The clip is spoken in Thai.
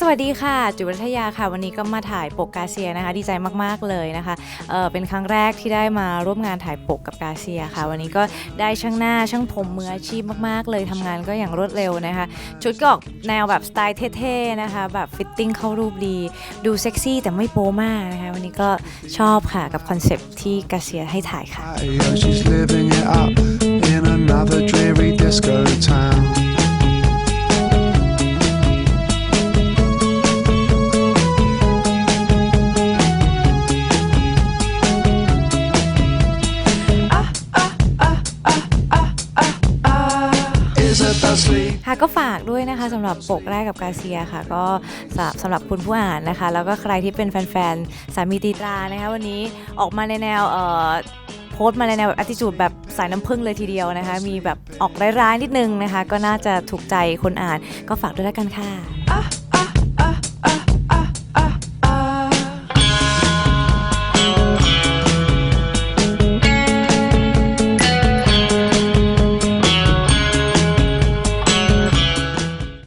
สวัสดีค่ะ จุวัฒยาค่ะวันนี้ก็มาถ่ายปกกาเซียนะคะ ดีใจมากๆเลยนะคะเออเป็นครั้งแรกที่ได้มาร่วมงานถ่ายปกกับกาเซียค่ะ วันนี้ก็ได้ช่างหน้าช่างผมมืออาชีพมากๆ เลยทำงานก็อย่างรวดเร็วนะคะ ชุดก็ออกแนวแบบสไตล์เท่ๆนะคะ แบบฟิตติ้งเข้ารูปดี ดูเซ็กซี่แต่ไม่โป๊มากนะคะ วันนี้ก็ชอบค่ะกับคอนเซปที่กาเซียให้ถ่ายค่ะ ค่ะก็ฝากด้วยนะคะสำหรับปกแรกกับกาเซียค่ะ ก็สำหรับคุณผู้อ่านนะคะ แล้วก็ใครที่เป็นแฟนๆ สามีตีตรานะคะวันนี้ออกมาในแนวเอ่อโพสต์มาในแนวแบบทัศนคติแบบสายน้ำผึ้งเลยทีเดียวนะคะ มีแบบออกร้ายๆนิดนึงนะคะ ก็น่าจะถูกใจคนอ่านก็ฝากด้วยแล้วกันค่ะ